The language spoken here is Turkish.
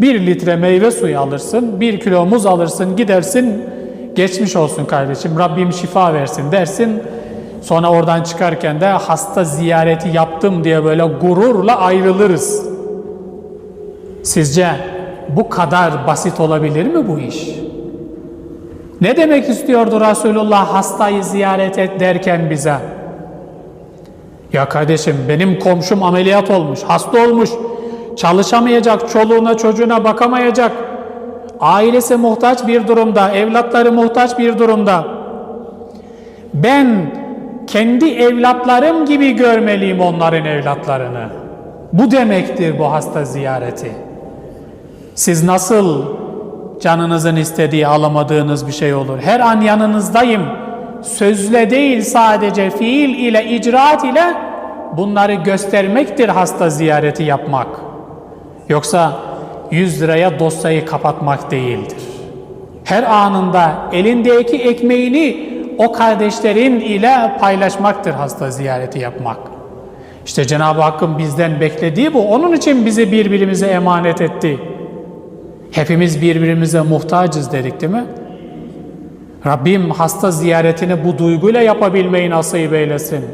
Bir litre meyve suyu alırsın, bir kilo muz alırsın, gidersin, geçmiş olsun kardeşim, Rabbim şifa versin dersin. Sonra oradan çıkarken de hasta ziyareti yaptım diye böyle gururla ayrılırız. Sizce bu kadar basit olabilir mi bu iş? Ne demek istiyordu Resulullah hastayı ziyaret et derken bize? Ya kardeşim benim komşum ameliyat olmuş, hasta olmuş, çalışamayacak, çoluğuna çocuğuna bakamayacak, ailesi muhtaç bir durumda, evlatları muhtaç bir durumda. Ben kendi evlatlarım gibi görmeliyim onların evlatlarını. Bu demektir bu hasta ziyareti. Siz nasıl canınızın istediği alamadığınız bir şey olur. Her an yanınızdayım. Sözle değil sadece fiil ile icraat ile bunları göstermektir hasta ziyareti yapmak. Yoksa 100 liraya dosyayı kapatmak değildir. Her anında elindeki ekmeğini o kardeşlerin ile paylaşmaktır hasta ziyareti yapmak. İşte Cenab-ı Hakk'ın bizden beklediği bu. Onun için bizi birbirimize emanet etti. Hepimiz birbirimize muhtacız dedik değil mi? Rabbim hasta ziyaretini bu duyguyla yapabilmeyi nasip eylesin.